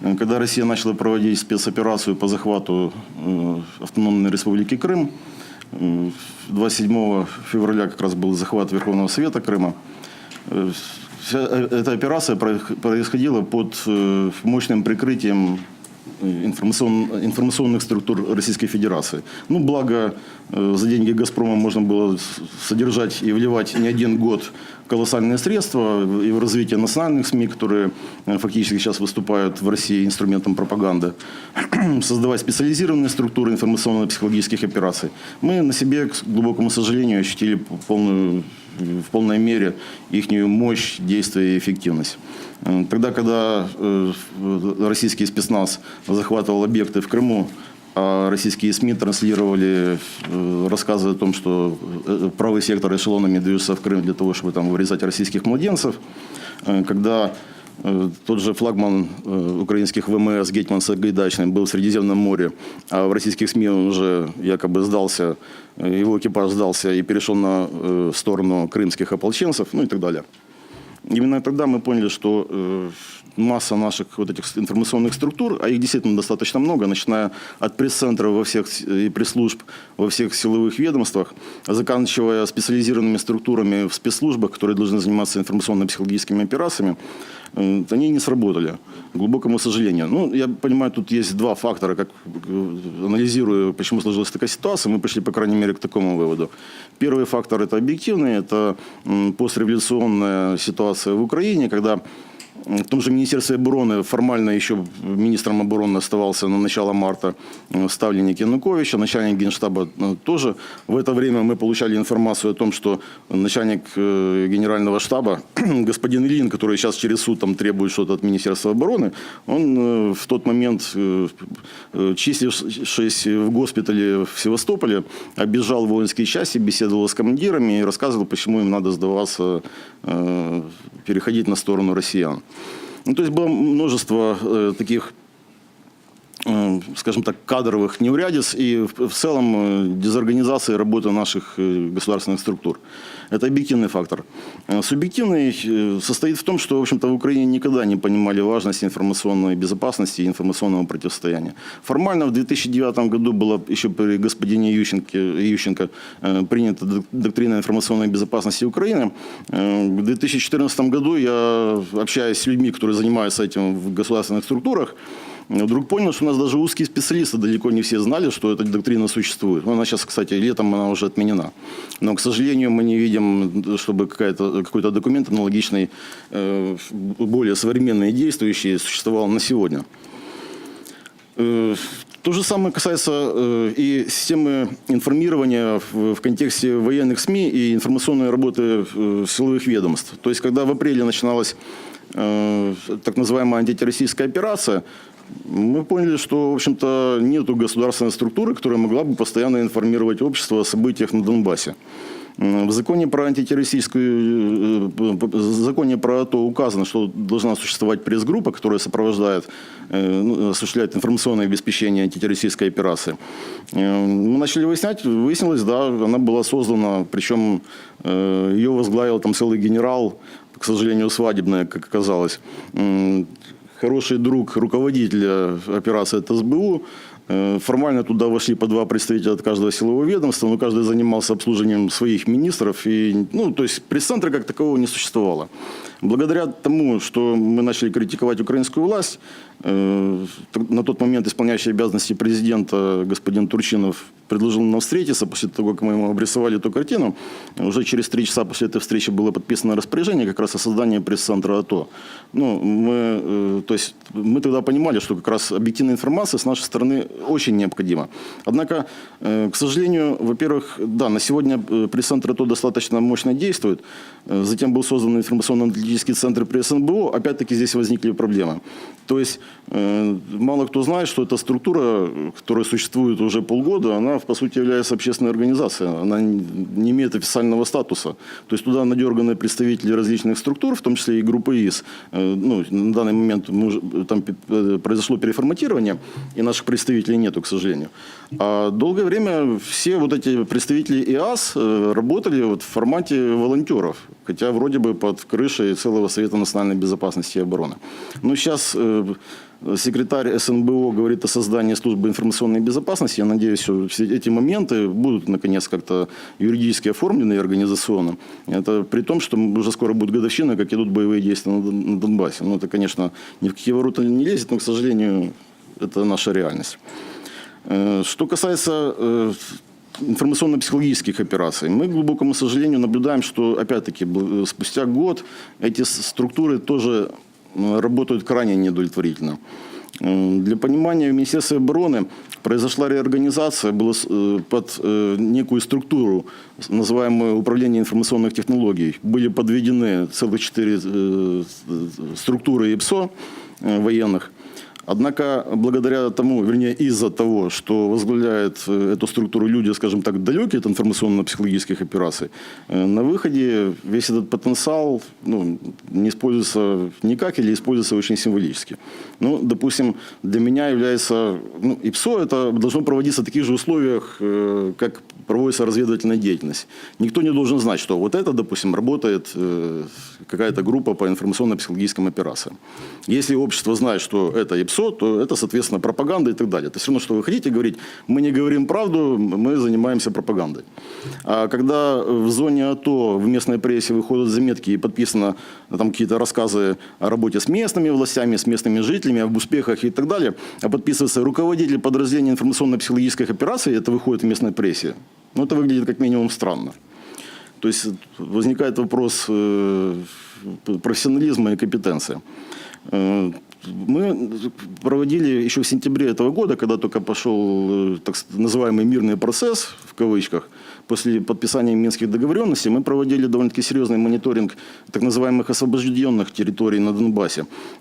Э, Когда Россия начала проводить спецоперацию по захвату э, автономной республики Крым, э, 27 февраля как раз был захват Верховного Совета Крыма, э, вся э- эта операция происходила под э, мощным прикрытием э, информацион- информационных структур Российской Федерации. Ну, благо, э, за деньги «Газпрома» можно было содержать и вливать не один год колоссальные средства и в развитие национальных СМИ, которые э, фактически сейчас выступают в России инструментом пропаганды, создавать специализированные структуры информационно-психологических операций. Мы на себе, к глубокому сожалению, ощутили полную, в полной мере их мощь, действия и эффективность. Тогда, когда э, российский спецназ захватывал объекты в Крыму, а российские СМИ транслировали э, рассказы о том, что э, правый сектор эшелонами движется в Крым для того, чтобы там вырезать российских младенцев. Когда тот же флагман э, украинских ВМС Гетман Сагайдачный был в Средиземном море, а в российских СМИ он уже якобы сдался, э, его экипаж сдался и перешел на э, сторону крымских ополченцев, ну и так далее. Именно тогда мы поняли, что э, масса наших вот этих информационных структур, а их действительно достаточно много, начиная от пресс-центров во всех и пресс-служб во всех силовых ведомствах, заканчивая специализированными структурами в спецслужбах, которые должны заниматься информационно-психологическими операциями, э, они не сработали, к глубокому сожалению. Ну, я понимаю, тут есть два фактора, как э, анализируя, почему сложилась такая ситуация, мы пришли, по крайней мере, к такому выводу. Первый фактор – это объективный, это постреволюционная ситуация в Украине, когда в том же Министерстве обороны формально еще министром обороны оставался на начало марта э, ставленник Януковича, начальник генштаба э, тоже. В это время мы получали информацию о том, что начальник э, генерального штаба, господин Ильин, который сейчас через суд там, требует что-то от Министерства обороны, он в тот момент, числившись в госпитале в Севастополе, объезжал воинские части, беседовал с командирами и рассказывал, почему им надо сдаваться, переходить на сторону россиян. Ну, то есть было множество э, таких скажем так, кадровых неурядиц и в, целом э, дезорганизации работы наших э, государственных структур. Это объективный фактор. Э, Субъективный э, состоит в том, что, в общем-то, в Украине никогда не понимали важности информационной безопасности и информационного противостояния. Формально в 2009 году была еще при господине Ющенко, Ющенко э, принята док- доктрина информационной безопасности Украины. Э, В 2014 году я, общаясь с людьми, которые занимаются этим в государственных структурах, Вдруг понял, что у нас даже узкие специалисты далеко не все знали, что эта доктрина существует. Ну, Она сейчас, кстати, летом она уже отменена. Но, к сожалению, мы не видим, чтобы какая-то, какой-то документ аналогичный, э, более современный и действующий существовал на сегодня. Э, То же самое касается э, и системы информирования в, контексте военных СМИ и информационной работы э, силовых ведомств. То есть, когда в апреле начиналась э, так называемая антитеррористическая операция, мы поняли, что, в общем-то, нет государственной структуры, которая могла бы постоянно информировать общество о событиях на Донбассе. В законе про антитеррористическую, э, п- в законе про АТО указано, что должна существовать пресс-группа, которая сопровождает, э, ну, осуществляет информационное обеспечение антитеррористической операции. Э, Мы начали выяснять, выяснилось, да, она была создана, причем э, ее возглавил там целый генерал, к сожалению, свадебная, как оказалось. Хороший друг руководителя операции это СБУ. Э, Формально туда вошли по два представителя от каждого силового ведомства, но каждый занимался обслуживанием своих министров. И, ну, то есть пресс-центра как такового не существовало. Благодаря тому, что мы начали критиковать украинскую власть, э, на тот момент исполняющий обязанности президента господин Турчинов предложил нам встретиться после того, как мы ему обрисовали эту картину. Уже через три часа после этой встречи было подписано распоряжение как раз о создании пресс-центра АТО. Ну, мы, э, то есть мы тогда понимали, что как раз объективная информация с нашей стороны очень необходима. Однако, э, к сожалению, во-первых, да, на сегодня э, пресс-центр АТО достаточно мощно действует. Э, Затем был создан информационно-аналитический центр при СНБО. Опять-таки здесь возникли проблемы. То есть э, мало кто знает, что эта структура, которая существует уже полгода, она по сути является общественной организацией. Она не имеет официального статуса. То есть туда надерганы представители различных структур, в том числе и группы ИС. Э, Ну, на данный момент мы там э, произошло переформатирование, и наших представителей нету, к сожалению. А долгое время все вот эти представители ИАС работали вот в формате волонтеров, хотя вроде бы под крышей целого Совета национальной безопасности и обороны. Но сейчас секретарь СНБО говорит о создании службы информационной безопасности, я надеюсь, что все эти моменты будут, наконец, как-то юридически оформлены и организационно. Это при том, что уже скоро будет годовщина, как идут боевые действия на Дон- на Донбассе. Ну, это, конечно, ни в какие ворота не лезет, но, к сожалению, это наша реальность. Э, Что касается э, информационно-психологических операций, мы, к глубокому сожалению, наблюдаем, что, опять-таки, спустя год эти структуры тоже э, работают крайне неудовлетворительно. Э, Для понимания, в Министерстве обороны произошла реорганизация была э, под э, некую структуру, называемую управление информационных технологий. Были подведены целых четыре э, структуры ИПСО э, военных. Однако, благодаря тому, вернее, из-за того, что возглавляет э, эту структуру люди, скажем так, далекие от информационно-психологических операций, э, на выходе весь этот потенциал ну, не используется никак или используется очень символически. Ну, допустим, для меня является... Ну, ИПСО это должно проводиться в таких же условиях, э, как проводится разведывательная деятельность. Никто не должен знать, что вот это, допустим, работает какая-то группа по информационно-психологическим операциям. Если общество знает, что это ИПСО, то это, соответственно, пропаганда и так далее. Это все равно, что вы хотите говорить, мы не говорим правду, мы занимаемся пропагандой. А когда в зоне АТО в местной прессе выходят заметки и подписано э, там какие-то рассказы о работе с местными властями, с местными жителями, об успехах и так далее, а подписывается руководитель подразделения информационно-психологических операций, это выходит в местной прессе, ну, это выглядит как минимум странно. То есть возникает вопрос э, профессионализма и компетенции. Мы проводили еще в сентябре этого года, когда только пошел э, так называемый мирный процесс, в кавычках, после подписания Минских договоренностей, мы проводили довольно-таки серьезный мониторинг так называемых освобожденных территорий на Донбассе.